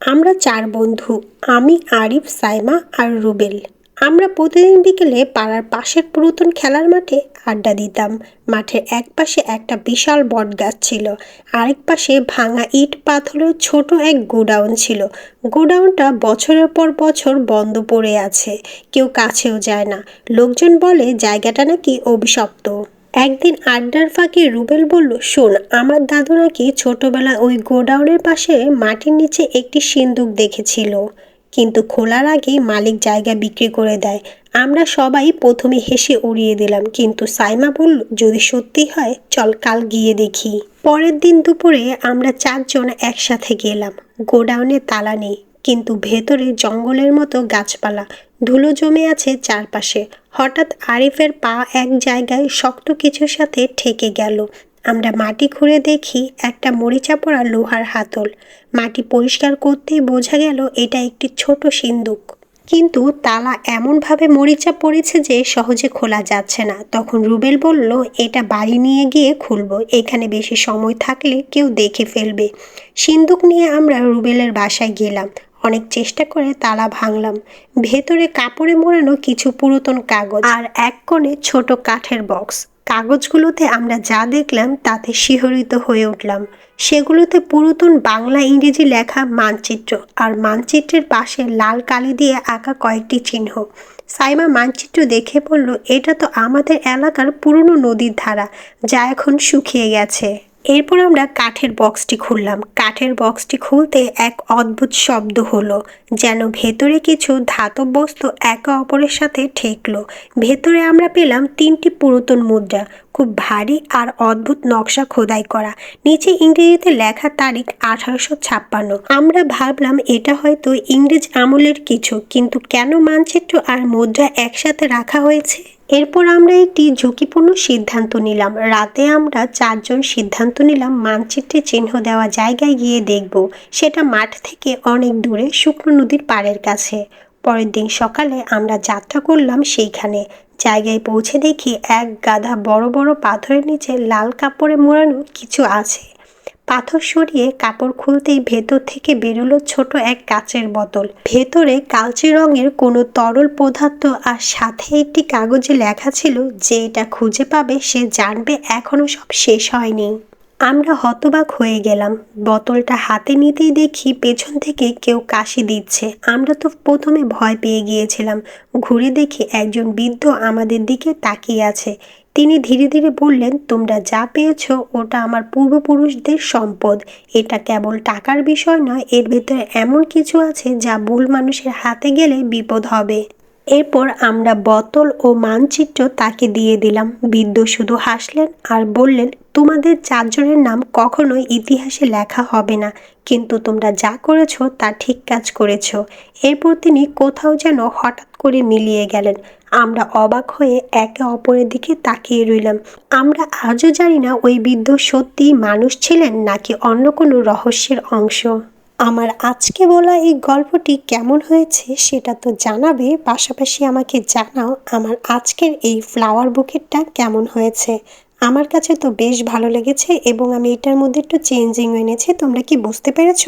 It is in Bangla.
আমরা চার বন্ধু, আমি, আরিফ, সাইমা আর রুবেল। আমরা প্রতিদিন বিকেলে পাড়ার পাশের পুরাতন খেলার মাঠে আড্ডা দিতাম। মাঠের এক পাশে একটা বিশাল বট গাছ ছিল, আরেক পাশে ভাঙা ইট পাথরের ছোট এক গোডাউন ছিল। গোডাউনটা বছরের পর বছর বন্ধ পড়ে আছে, কেউ কাছেও যায় না। লোকজন বলে, জায়গাটা নাকি অভিশপ্ত। একদিন আড্ডার ফাঁকে রুবেল বলল, শোন, আমার দাদু নাকি ছোটবেলায় ওই গোডাউনের পাশে মাটির নিচে একটি সিন্দুক দেখেছিল। কিন্তু খোলার আগে মালিক জায়গা বিক্রি করে দেয়। আমরা সবাই প্রথমে হেসে উড়িয়ে দিলাম। কিন্তু সাইমা বলল, যদি সত্যি হয়, চল কাল গিয়ে দেখি। পরের দিন দুপুরে আমরা চারজন একসাথে গেলাম। গোডাউনে তালা নেই। কিন্তু ভেতরে জঙ্গলের মতো গাছপালা। ধুলো জমে আছে চারপাশে। হঠাৎ আরিফের পা এক জায়গায় শক্ত কিছুর সাথে ঠেকে গেল। আমরা মাটি খুঁড়ে দেখি একটা মরিচা পড়া লোহার হাতল। মাটি পরিষ্কার করতেই বোঝা গেল এটা একটি ছোট সিন্দুক। কিন্তু তালা এমনভাবে মরিচা পড়েছে যে সহজে খোলা যাচ্ছে না। তখন রুবেল বলল, এটা বাড়ি নিয়ে গিয়ে খুলবো। এখানে বেশি সময় থাকলে কেউ দেখে ফেলবে। সিন্দুক নিয়ে আমরা রুবেলের বাসায় গেলাম। অনেক চেষ্টা করে তালা ভাঙলাম। ভেতরে কাপড়ে মোড়ানো কিছু পুরাতন কাগজ আর এক কোণে ছোট কাঠের বক্স। কাগজগুলোতে আমরা যা দেখলাম তাতে শিহরিত হয়ে উঠলাম। সেগুলোতে পুরাতন বাংলা ইংরেজি লেখা মানচিত্র আর মানচিত্রের পাশে লাল কালি দিয়ে আঁকা কয়েকটি চিহ্ন। সাইমা মানচিত্র দেখে বলল, এটা তো আমাদের এলাকার পুরনো নদীর ধারা, যা এখন শুকিয়ে গেছে। এরপর আমরা কাঠের বক্সটি খুললাম। কাঠের বক্সটি খুলতে এক অদ্ভুত শব্দ হলো, যেন ভেতরে কিছু ধাতব বস্তু একে অপরের সাথে ঠেকলো। ভেতরে আমরা পেলাম তিনটি পুরাতন মুদ্রা, খুব ভারী আর অদ্ভুত নকশা খোদাই করা। নিচে ইংরেজিতে লেখা তারিখ আঠারোশো ছাপ্পান্ন। আমরা ভাবলাম এটা হয়তো ইংরেজ আমলের কিছু, কিন্তু কেন মানচিত্র আর মুদ্রা একসাথে রাখা হয়েছে? এরপর আমরা একটি ঝুঁকিপূর্ণ সিদ্ধান্ত নিলাম। রাতে আমরা চারজন সিদ্ধান্ত নিলাম, মানচিত্রে চিহ্ন দেওয়া জায়গায় গিয়ে দেখব। সেটা মাঠ থেকে অনেক দূরে শুকনো নদীর পাড়ের কাছে। পরের দিন সকালে আমরা যাত্রা করলাম সেইখানে। জায়গায় পৌঁছে দেখি এক গাধা বড় বড় পাথরের নিচে লাল কাপড়ে মোড়ানো কিছু আছে। পাথর সরিয়ে কাপড় খুলতেই ভেতর থেকে বেরোলো ছোট এক কাচের বোতল ভেতরে কালচে রঙের কোনো তরল পদার্থ আর সাথে একটি কাগজে লেখা ছিল, যে এটা খুঁজে পাবে, সে জানবে এখনও সব শেষ হয়নি। আমরা হতবাক হয়ে গেলাম। বোতলটা হাতে নিতেই দেখি পেছন থেকে কেউ কাশি দিচ্ছে। আমরা তো প্রথমে ভয় পেয়ে গিয়েছিলাম। ঘুরে দেখি একজন বৃদ্ধ আমাদের দিকে তাকিয়ে আছে। তিনি ধীরে ধীরে বললেন, তোমরা যা পেয়েছ, ওটা আমার পূর্বপুরুষদের সম্পদ। এটা কেবল টাকার বিষয় নয়, এর ভেতরে এমন কিছু আছে যা ভুল মানুষের হাতে গেলে বিপদ হবে। এরপর আমরা বোতল ও মানচিত্র তাকে দিয়ে দিলাম। বৃদ্ধ শুধু হাসলেন আর বললেন, তোমাদের চারজনের নাম কখনোই ইতিহাসে লেখা হবে না, কিন্তু তোমরা যা করেছ তা ঠিক কাজ করেছ। এরপর তিনি কোথাও যেন হঠাৎ করে মিলিয়ে গেলেন। আমরা অবাক হয়ে একে অপরের দিকে তাকিয়ে রইলাম। আমরা আজও জানি না ওই বৃদ্ধ সত্যিই মানুষ ছিলেন নাকি অন্য কোনো রহস্যের অংশ। আমার আজকে বলা এই গল্পটি কেমন হয়েছে সেটা তো জানাবে, পাশাপাশি আমাকে জানাও আমার আজকের এই ফ্লাওয়ার বুকেটটা কেমন হয়েছে। আমার কাছে তো বেশ ভালো লেগেছে এবং আমি এটার মধ্যে একটু চেঞ্জিং এনেছি, তোমরা কি বুঝতে পেরেছ?